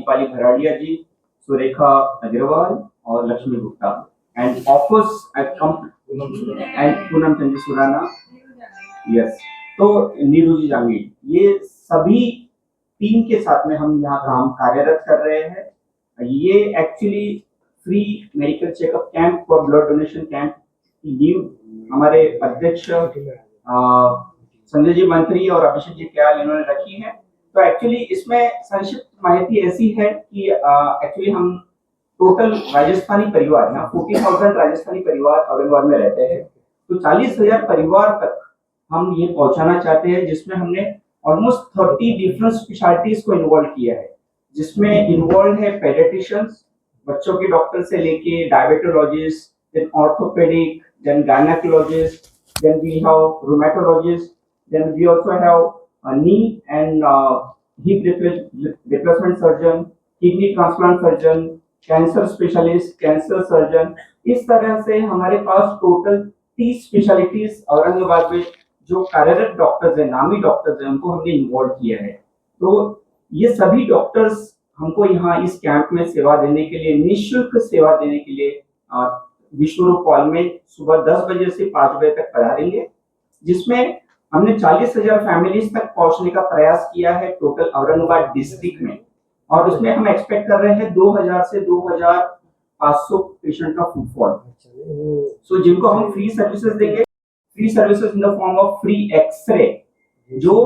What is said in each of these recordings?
दीपाली भराड़िया जी सुरेखा अग्रवाल और Lakshmi Gupta. And others and Poonam Chandra Surana yes तो नीरू जी जांगीर ये सभी टीम के साथ में हम यहाँ काम कार्यरत कर रहे हैं। ये actually free medical checkup camp और ब्लड डोनेशन कैंप की नींव हमारे अध्यक्ष संजय जी मंत्री और अभिषेक जी क्याल इन्होंने रखी है। तो एक्चुअली इसमें संक्षिप्त माहिती ऐसी है कि एक्चुअली हम टोटल राजस्थानी परिवार, यहाँ फोर्टी थाउज़ेंड राजस्थानी परिवार औरंगाबाद में रहते हैं। तो चालीस हज़ार परिवार तक हम ये पहुंचाना चाहते हैं, जिसमें हमने ऑलमोस्ट थर्टी डिफरेंट स्पेशलिटीज को इन्वॉल्व किया है। जिसमें इन्वॉल्व है पेडिट्रिशियंस बच्चों के डॉक्टर से लेके diabetologist then orthopaedic then gynaecologist we have rheumatologist, then we also have a knee and uh, hip repla- replacement surgeon kidney transplant surgeon cancer specialist cancer surgeon इस तरह से हमारे पास टोटल तीस स्पेशलिटीज औरंगाबाद में जो कार्यरत डॉक्टर्स हैं नामी डॉक्टर्स हैं उनको हमने इन्वॉल्व किया है। तो ये सभी डॉक्टर्स हमको यहाँ इस कैंप में सेवा देने के लिए निशुल्क सेवा देने के लिए अ, विश्वरूप हॉल में सुबह दस बजे से पाँच बजे तक पधारेंगे जिसमें हमने चालीस हज़ार फैमिलीज़ तक पहुँचने का प्रयास किया है टोटल औरंगाबाद डिस्ट्रिक्ट में। और उसमें हम एक्सपेक्ट कर रहे हैं 2000 से 2500 पेशेंट का फुटफॉल सो जिनको हम फ्री सर्विसेज़ देंगे free services in the form of free x-ray जो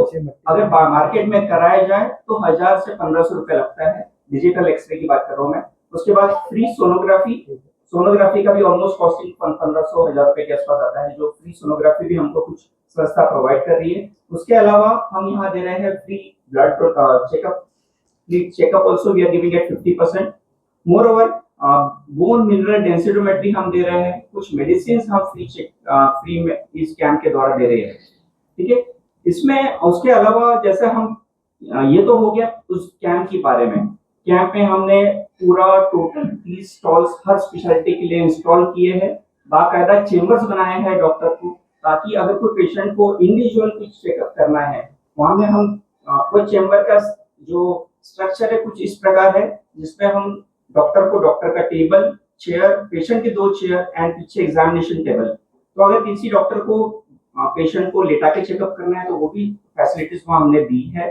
अगर मार्केट में कराया जाए तो हज़ार से पंद्रह सौ रुपए लगता है। डिजिटल एक्सरे की बात कर रहा हूँ मैं। उसके बाद फ्री सोनोग्राफी सोनोग्राफी का भी ऑलमोस्ट कॉस्टिंग पंद्रह सौ, हज़ार रुपए के आसपास आता है, जो फ्री सोनोग्राफी भी हमको कुछ संस्था प्रोवाइड कर रही है। उसके अलावा हम यहाँ दे रहे हैं free blood checkup free checkup also we are giving at fifty percent moreover bone mineral densitometry हम दे रहे हैं। कुछ मेडिसिन हम फ्री चेक फ्री में इस कैंप के द्वारा दे रहे हैं। ठीक है? इसमें, उसके अलावा जैसे हम ये तो हो गया उस कैंप के बारे में। कैंप में हमने पूरा टोटल तीस स्टॉल्स हर स्पेशलिटी के लिए इंस्टॉल किए हैं। बाकायदा चेम्बर्स बनाए हैं डॉक्टर को। ताकि अगर कोई पेशेंट को इंडिविजुअल कुछ चेकअप करना है, वहाँ में हम वो चेम्बर का जो स्ट्रक्चर है कुछ इस प्रकार है, जिसमें हम डॉक्टर को डॉक्टर का टेबल चेयर पेशेंट के दो चेयर एंड पीछे एग्जामिनेशन टेबल तो अगर किसी डॉक्टर को पेशेंट को लेटा के चेकअप करना है तो वो भी फैसिलिटीज़ वहाँ हमने दी है।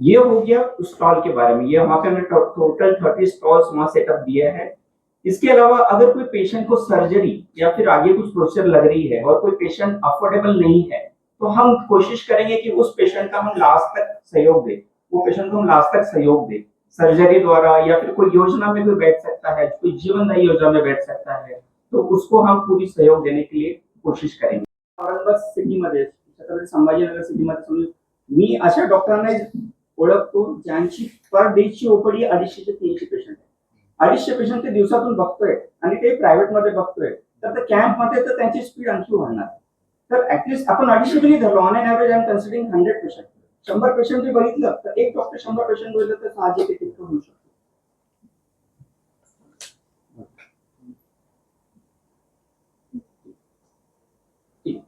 ये हो गया उस स्टॉल के बारे में। ये वहाँ पे हमने टोटल थर्टी स्टॉल्स वहाँ सेटअप दिया है। इसके अलावा अगर कोई पेशेंट को सर्जरी या फिर आगे कुछ प्रोसीजर लग रही है और कोई पेशेंट अफोर्डेबल नहीं है तो हम कोशिश करेंगे कि उस पेशेंट का हम लास्ट तक सहयोग दें। वो पेशेंट को हम लास्ट तक सहयोग दें। सर्जरी द्वारा या फिर कोई योजना में कोई बैठ सकता है, कोई जीवन नई योजना में बैठ सकता है तो उसको हम पूरी सहयोग देने के लिए कोशिश करेंगे। औरंगाबाद सिटीमध्ये छत्रपती संभाजीनगर सिटीमध्ये समजून मी अशा डॉक्टरांना ओळखतो ज्यांची पर डेची ओपीडी अडीचशे ते तीनशे पेशंट आहे अडीचशे पेशंट ते दिवसातून बघतोय आणि ते प्रायव्हेट मध्ये बघतोय तर त्या कॅम्प मध्ये तर त्यांची स्पीड आणखी वाढणार. तर ऍटलीस्ट आपण अडीचशे जरी धरलो on an average I am considering hundred patient शंभर पेशंट जरी बघितलं तर एक डॉक्टर शंभर पेशंट बघितलं तर साहजिक तितकं होऊ शकतो.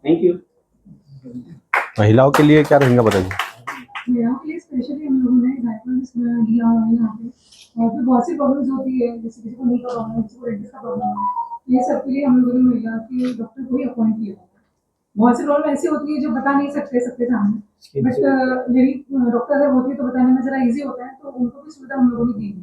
थँक्यू महिलाओं के लिए क्या रहेगा बताइए? यहाँ के लिए स्पेशली हम लोगों ने गाइडलाइंस दिया हुआ है यहाँ पे। और फिर बहुत सी प्रॉब्लम्स होती है जैसे किसी को नी का प्रॉब्लम है किसी को रेडिस का प्रॉब्लम है ये सब के लिए हम लोगों ने महिला के डॉक्टर को ही अपॉइंट किया। बहुत सी प्रॉब्लम ऐसी होती है जो बता नहीं सकते सबके सामने। बट लेडी डॉक्टर अगर होती है तो बताने में जरा इजी होता है तो उनको भी सुविधा हम लोगों ने दी है।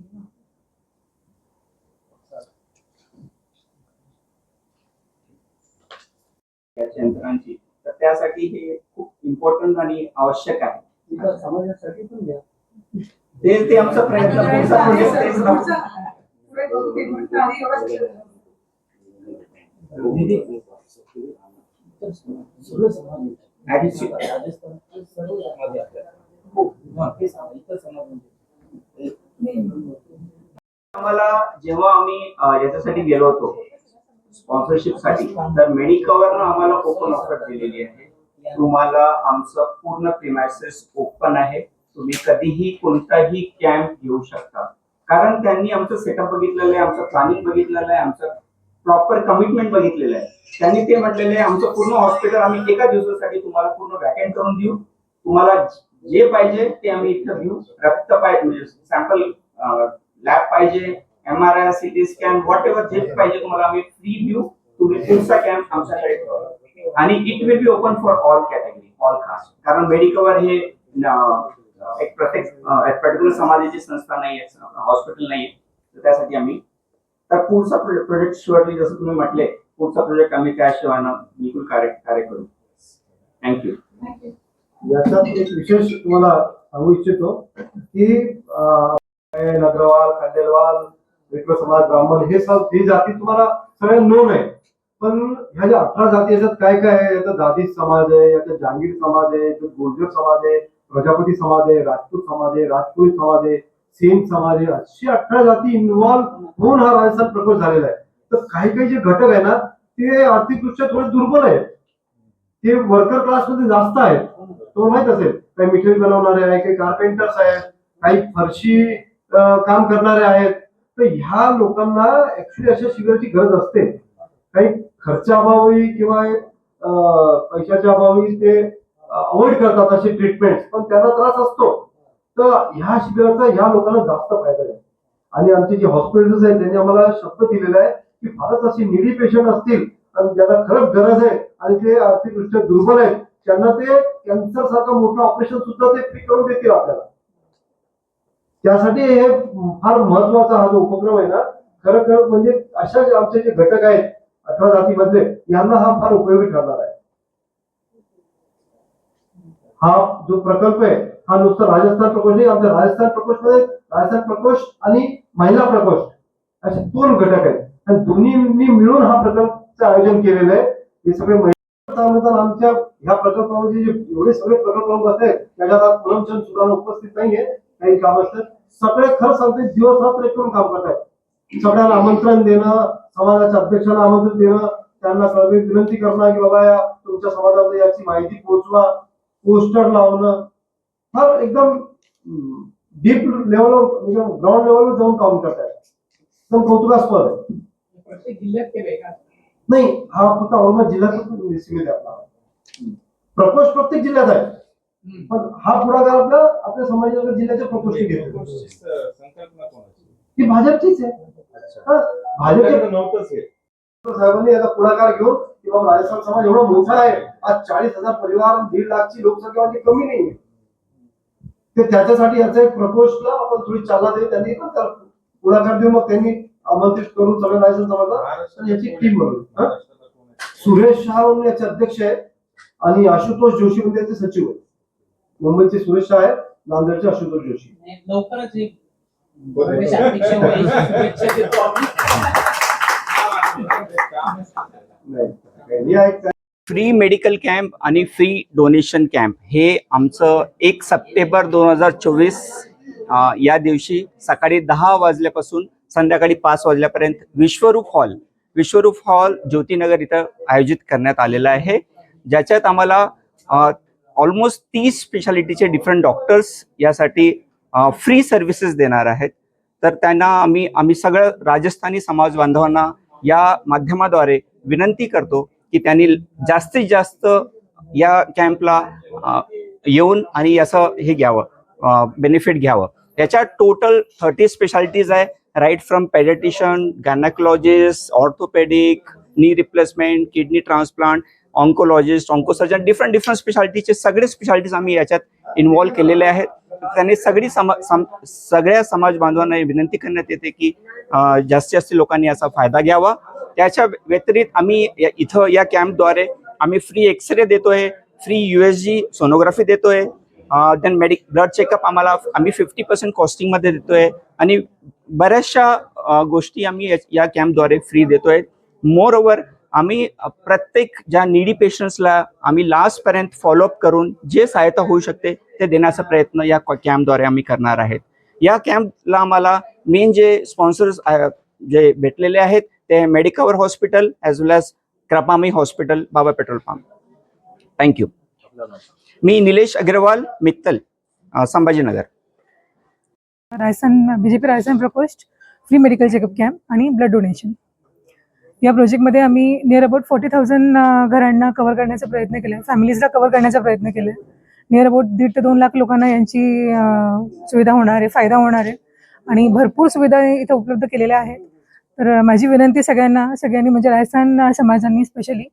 यंत्रांची तर त्यासाठी हे खूप इम्पॉर्टंट आणि आवश्यक आहे. समाजासाठी पण घ्या ते ते आमचा प्रयत्न पुढचा आम्हाला जेव्हा आम्ही याच्यासाठी गेलो होतो स्पॉन्सरशिपसाठी तर मेडिकवरनं आम्हाला ओपन ऑफर दिलेली आहे. तुम्हाला आमचं पूर्ण प्रिमायसेस ओपन आहे. तुम्ही कधीही कोणताही कॅम्प घेऊ शकता. कारण त्यांनी आमचं सेटअप बघितलेलं आहे आमचं प्लॅनिंग बघितलेलं आहे आमचं प्रॉपर कमिटमेंट बघितलेलं आहे. त्यांनी ते म्हटलेलं आहे आमचं पूर्ण हॉस्पिटल आम्ही एका दिवसासाठी तुम्हाला पूर्ण वॅकेंट करून देऊ. तुम्हाला जे पाहिजे ते आम्ही इथं घेऊ. रक्त म्हणजे पाहिजे म्हणजे सॅम्पल लॅब पाहिजे M R I CT scan whatever जे पाहिजे तुम्हाला आम्ही फ्री देऊ. तुम्ही तुमचा कॅम्प आमच्याकडे ठेवा. आणि it will be open for all category all caste कारण मेडिकवर हे एक प्रत्येक पर्टिक्युलर समाजाची संस्था नाही आहे हॉस्पिटल नाही आहे तर त्यासाठी आम्ही तर पुढचा प्रोजेक्ट शुअरली जसं तुम्ही म्हटले पुढचा प्रोजेक्ट आम्ही त्याशिवाय बिलकुल कार्य कार्य करू. थँक्यू. याच्यात एक विशेष तुम्हाला सांगू इच्छितो की अं, अग्रवाल खंडेलवाल विक्र समाज ब्राह्मण हे सब ही जाती तुम्हाला सगळ्या नोन आहे. पण ह्या ज्या अठरा जाती याच्यात काय काय आहे? याच्यात दादी समाज आहे याच्यात जहांगीर समाज आहे याच्यात गुर्जर समाज आहे प्रजापती समाज आहे राजपूत समाज आहे राजपूत समाज आहे सेन समाज आहे अशी अठरा जाती इन्व्हॉल्व्ह होऊन हा राजस्थान प्रकट झालेला आहे. तर काही काही जे घटक आहे ना ते आर्थिकदृष्ट्या थोडे दुर्बल आहेत. ते वर्कर क्लासमध्ये जास्त आहेत. तुम्हाला माहीत असेल काही मिठाई बनवणारे आहे काही कार्पेंटर्स आहेत काही फरशी काम करणारे आहेत. तर ह्या लोकांना ऍक्च्युली अशा शिबिराची गरज असते. काही खर्चा अभावी किंवा अं, पैशाच्या अभावी ते अवॉइड करतात असे ट्रीटमेंट पण त्यांना त्रास असतो. तर ह्या शिबिराचा ह्या लोकांना जास्त फायदा आहे. आणि आमचे जे हॉस्पिटल्स आहेत त्यांनी आम्हाला शब्द दिलेला आहे की फारच असे निडी पेशंट असतील आणि ज्यांना खरंच गरज आहे आणि ते आर्थिकदृष्ट्या दुर्बल आहेत त्यांना ते कॅन्सर सारखं मोठं ऑपरेशन सुद्धा ते फ्री करून देतील आपल्याला. त्यासाठी हे फार महत्त्वाचा हा जो उपक्रम आहे ना खरं खरं म्हणजे अशा जे आमचे जे घटक आहेत अठरा जातीमधले यांना हा फार उपयोगी ठरणार आहे. हा जो प्रकल्प आहे हा नुसता राजस्थान प्रकोष्ठ नाही आमच्या राजस्थान प्रकोष्ठमध्ये राजस्थान प्रकोष्ठ आणि महिला प्रकोष्ठ असे दोन घटक आहेत. आणि दोन्हींनी मिळून हा प्रकल्पचं आयोजन केलेलं आहे. हे सगळे महिला आमच्या ह्या प्रकल्पामध्ये जे एवढे सगळे प्रकल्प आहेत त्याच्यात आज पुरमचंद सुद्धा उपस्थित नाहीये काही काम असतात. सगळे खरं सांगते दिवस रात्र करून काम करतायत सगळ्यांना आमंत्रण देणं समाजाच्या अध्यक्षांना आमंत्रण देणं त्यांना सगळी विनंती करणं की बाबा या तुमच्या समाजामध्ये याची माहिती पोहोचवा. पोस्टर लावणं फार एकदम डीप लेवलवर म्हणजे ग्राउंड लेवलवर जाऊन काम करतायत एकदम कौतुकास्पद आहे. प्रत्येक जिल्ह्यात केलंय का नाही हा फक्त औरंगाबाद जिल्ह्यात सीमित आहे आपला प्रकोष्ठ प्रत्येक जिल्ह्यात आहे. पण हा पुढाकार आपल्या आपल्या संभाजीनगर जिल्ह्याच्या प्रकोष्ठी घेतो. ही भाजपचीच आहे. भाजपच्या नव्हतंच साहेबांनी याचा पुढाकार घेऊन की बाबा राजस्थान समाज एवढा मोठा आहे आज चाळीस हजार परिवार दीड लाखची लोकसंख्या म्हणजे कमी नाही ते त्याच्यासाठी याचा एक प्रकोष्ठला आपण थोडी चालना देऊ त्यांनी पण त्याला पुढाकार देऊ मग त्यांनी आमंत्रित करून सगळ्या राजस्थान समाजाला आणि याची टीम हा? कोणाची सुरेश शहा म्हणून याचे अध्यक्ष आहेत आणि आशुतोष जोशी म्हणजे याचे सचिव आहेत. मुंबईचे सुरेश शहा आहेत नांदेडचे आशुतोष जोशी. लवकरच. शुभेच्छा देतो फ्री मेडिकल कॅम्प आणि फ्री डोनेशन कॅम्प हे आमचं एक सप्टेंबर दोन हजार चोवीस या दिवशी सकाळी दहा वाजल्यापासून संध्याकाळी पाच वाजल्यापर्यंत विश्वरूप हॉल विश्वरूप हॉल ज्योतिनगर इथं आयोजित करण्यात आलेलं आहे. ज्याच्यात आम्हाला ऑलमोस्ट तीस स्पेशालिटीचे डिफरंट डॉक्टर्स यासाठी फ्री सर्व्हिसेस देणार आहेत. तर त्यांना आम्ही आम्ही सगळं राजस्थानी समाज बांधवांना या माध्यमाद्वारे विनंती करतो की त्यांनी जास्तीत जास्त या कॅम्पला येऊन आणि याचं हे घ्यावं बेनिफिट घ्यावं. याच्यात टोटल थर्टी स्पेशालिटीज आहे right from pediatrician gynaecologist orthopaedic knee replacement kidney transplant oncologist oncosurgeon different different स्पेशालिटीचे सगळे स्पेशालिटीज आम्ही याच्यात इन्व्हॉल्व्ह केलेले आहेत. त्यांनी सगळी समा सम सगळ्या समाज बांधवांना विनंती करण्यात येते की जास्तीत जास्त लोकांनी याचा फायदा घ्यावा. त्याच्या व्यतिरिक्त आम्ही या- इथं या कॅम्पद्वारे आम्ही फ्री एक्सरे देतोय फ्री युएसजी सोनोग्राफी देतोय देन मेडिक ब्लड चेकअप आम्हाला आम्ही फिफ्टी पर्सेंट कॉस्टिंगमध्ये देतोय आणि बऱ्याचशा गोष्टी आम्ही या- कॅम्पद्वारे फ्री देतोय. मोर ओव्हर आम्ही प्रत्येक ज्या निडी पेशंट्सला आम्ही लास्टपर्यंत फॉलोअप करून जे सहायता होऊ शकते ते देण्याचा प्रयत्न या कॅम्पद्वारे आम्ही करणार आहेत. या कॅम्पला आम्हाला मेन जे स्पॉन्सर्स जे भेटलेले आहेत ते Medicover hospital as well as क्रपामी hospital Baba petrol pump thank you me Nilesh Agrawal Mittal Sambhajinagar. Rajasthan B J P Rajasthan प्रकोष्ठ फ्री मेडिकल चेकअप कॅम्प आणि ब्लड डोनेशन या प्रोजेक्टमध्ये आम्ही नियर अबाउट फोर्टी थाउजंड घरांना cover करण्याचा प्रयत्न केला. आहे फॅमिलीजला कव्हर करण्याचा प्रयत्न केला. आहे नियर अबाउट दीड ते दोन लाख लोकांना यांची सुविधा होणार आहे फायदा होणार आहे. आणि भरपूर सुविधा इथं उपलब्ध केलेल्या आहेत. तर माझी विनंती सगळ्यांना सगळ्यांनी म्हणजे राजस्थान समाजांनी स्पेशली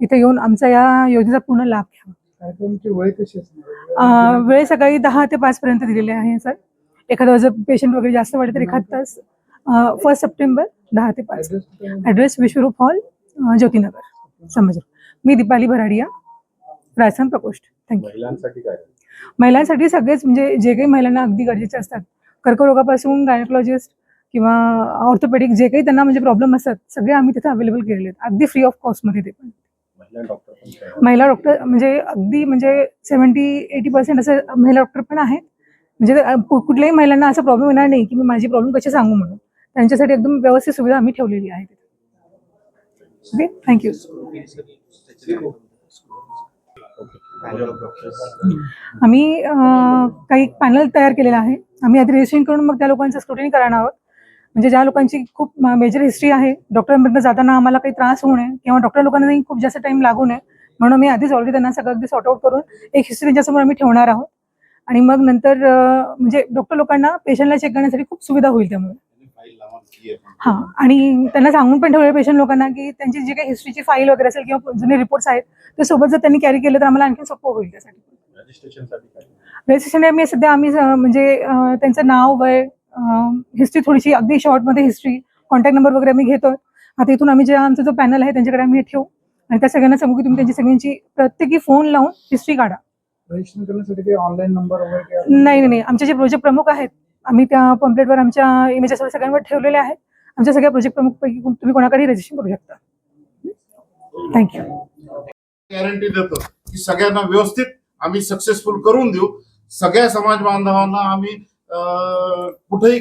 इथे येऊन आमचा या योजनेचा पूर्ण लाभ घ्यावा. कार्यक्रमची वेळ कशी असणार? अं, वेळ सकाळी दहा ते पाच पर्यंत दिलेली आहे सर. एखादा जर पेशंट वगैरे जास्त वाटले तर एखाद तास फर्स्ट सप्टेंबर दहा ते पाच. Address Vishwaroop hall Jyotinagar. समज मी दीपाली भराडिया राजस्थान प्रकोष्ठ. थँक्यू महिलांसाठी काय? महिलांसाठी सगळेच म्हणजे जे काही महिलांना अगदी गरजेचे असतात. कर्करोगापासून गायनोलॉजिस्ट किंवा ऑर्थोपेडिक जे काही त्यांना म्हणजे प्रॉब्लेम असतात सगळे आम्ही तिथे अवेलेबल केलेले आहेत. अगदी फ्री ऑफ कॉस्टमध्ये ते पण. महिला डॉक्टर म्हणजे अगदी म्हणजे सेवन्टी एटी पर्सेंट असं महिला डॉक्टर पण आहेत. म्हणजे कुठल्याही महिलांना असा प्रॉब्लेम येणार नाही की मी माझी प्रॉब्लेम कशी सांगू म्हणून. त्यांच्यासाठी एकदम व्यवस्थित सुविधा आम्ही ठेवलेली आहे. ओके? थँक्यू आम्ही काही पॅनल तयार केलेला आहे. आम्ही आधी रजिस्ट्रेशन करून मग त्या लोकांचं स्क्रुटिनी करणार आहोत. म्हणजे ज्या लोकांची खूप मेजर हिस्ट्री आहे डॉक्टरांपर्यंत जाताना आम्हाला काही त्रास होऊ नये किंवा डॉक्टर लोकांनाही खूप जास्त टाइम लागू नये म्हणून मी आधीच ऑलरेडी त्यांना सगळं अगदी सॉर्ट आउट करून एक हिस्ट्री त्यांच्यासमोर आम्ही ठेवणार आहोत. आणि मग नंतर म्हणजे डॉक्टर लोकांना पेशंटला चेक करण्यासाठी खूप सुविधा होईल त्यामुळे. हां आणि त्यांना सांगून पण ठेवलेलं पेशंट लोकांना की त्यांची जी काही हिस्ट्रीची फाईल वगैरे असेल किंवा जुने रिपोर्ट्स आहेत ते सोबत जर त्यांनी कॅरी केलं तर आम्हाला आणखी सोपं होईल त्यासाठी. रजिस्ट्रेशन मी सध्या आम्ही म्हणजे त्यांचं नाव वय हिस्ट्री थोडीशी अगदी शॉर्टमध्ये हिस्ट्री कॉन्टॅक्ट नंबर वगैरे आम्ही घेतो आता इथून आम्ही जे आमचा जो पॅनल आहे त्यांच्याकडे आम्ही हे ठेवू. आणि त्या सगळ्यांना सांगू की तुम्ही त्यांची सगळ्यांची प्रत्येकी फोन लावून हिस्ट्री काढा. रजिस्ट्रेशन करण्यासाठी ऑनलाईन नंबर वगैरे नाही नाही आमचे जे प्रोजेक्ट प्रमुख आहेत आम्ही त्या पम्पलेटवर आमच्या इमेजेसवर सगळ्यांवर ठेवलेले आहेत. आमच्या सगळ्या प्रोजेक्ट प्रमुखपैकी कोण- तुम्ही कोणाकडे रजिस्ट्रेशन करू शकता. थँक्यू गॅरंटी देतो की सगळ्यांना व्यवस्थित आम्ही सक्सेसफुल करून देऊ. सगळ्या समाज बांधवांना आम्ही कुठेही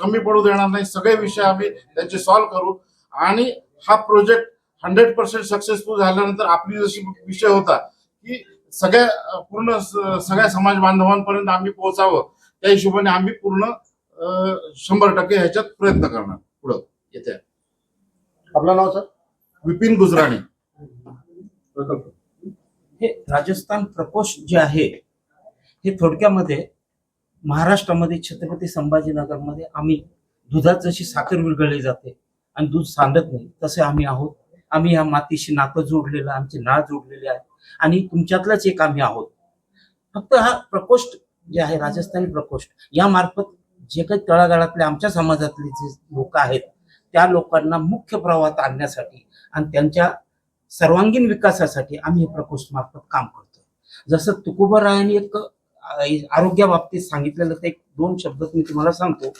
कमी पडू देणार नाही. सगळे विषय आम्ही त्यांचे सॉल्व्ह करू. आणि हा प्रोजेक्ट हंड्रेड पर्सेंट सक्सेसफुल झाल्यानंतर आपली जशी विषय होता की सगळ्या पूर्ण सगळ्या समाज बांधवांपर्यंत आम्ही पोहोचावं त्या हिशोबाने आम्ही पूर्ण शंभर टक्के ह्याच्यात प्रयत्न करणार. पुढं येत्या आपलं नाव सर? विपिन गुजराणी. हे राजस्थान प्रकोष्ठ जे आहे हे थोडक्यामध्ये महाराष्ट्रामध्ये छत्रपती संभाजीनगरमध्ये आम्ही दुधात जशी साखर विरघळली जाते आणि दूध सांडत नाही तसे आम्ही आहोत. आम्ही ह्या मातीशी नातं जोडलेलं आमचे नाळ जोडलेले आहे आणि तुमच्यातलंच एक आम्ही आहोत. फक्त हा प्रकोष्ठ जे आहे राजस्थानी प्रकोष्ठ यामार्फत जे काही तळागाळातले आमच्या समाजातले जे लोक आहेत त्या लोकांना मुख्य प्रवाहात आणण्यासाठी आणि त्यांच्या सर्वांगीण विकासासाठी आम्ही हे प्रकोष्ठ मार्फत काम करतो जसं तुकोबरायांनी एक आरोग्याबाबतीत सांगितलेलं ते एक दोन शब्द मी तुम्हाला सांगतो.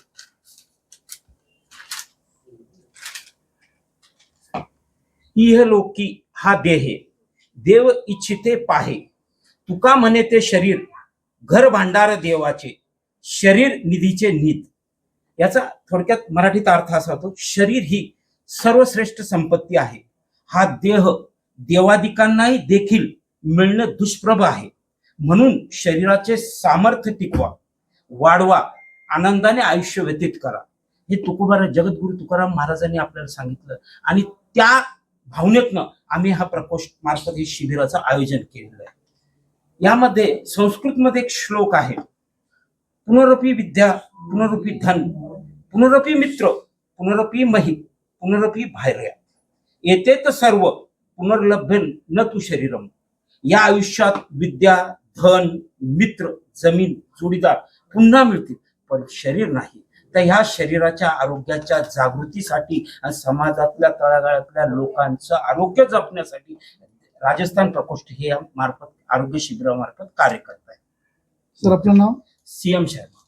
इह लोकी हा देहे देव इच्छिते पाहे. तुका म्हणे ते शरीर घर भांडार देवाचे शरीर निधीचे नीत. याचा थोडक्यात मराठीत अर्थ असा होतो शरीर ही सर्वश्रेष्ठ संपत्ती आहे. हा देह देवादिकांनाही देखील मिळणं दुष्प्रभ आहे. म्हणून शरीराचे सामर्थ्य टिकवा वाढवा आनंदाने आयुष्य व्यतीत करा. हे तुकोबारा जगद्गुरु तुकाराम महाराजांनी आपल्याला सांगितलं आणि त्या भावनेतनं आम्ही हा प्रकोष्ठ मार्फत हे शिबिराचं आयोजन केलेलं आहे. यामध्ये संस्कृतमध्ये एक श्लोक आहे. पुनरपी विद्या पुनरपी धन पुनरपी मित्र पुनरपी मही पुनरपी भायर्या येते तर सर्व पुनर्लभ्य न तू शरीरम. या आयुष्यात विद्या धन मित्र जमीन जोडीदार पुन्हा मिळतील. पण शरीर नाही. तर ह्या शरीराच्या आरोग्याच्या जागृतीसाठी आणि समाजातल्या तळागाळातल्या लोकांचं आरोग्य जपण्यासाठी राजस्थान प्रकोष्ठ हे मार्फत आरोग्य शिबिरामार्फत कार्य करत आहे सर आपलं नाव? सीएम शर्मा.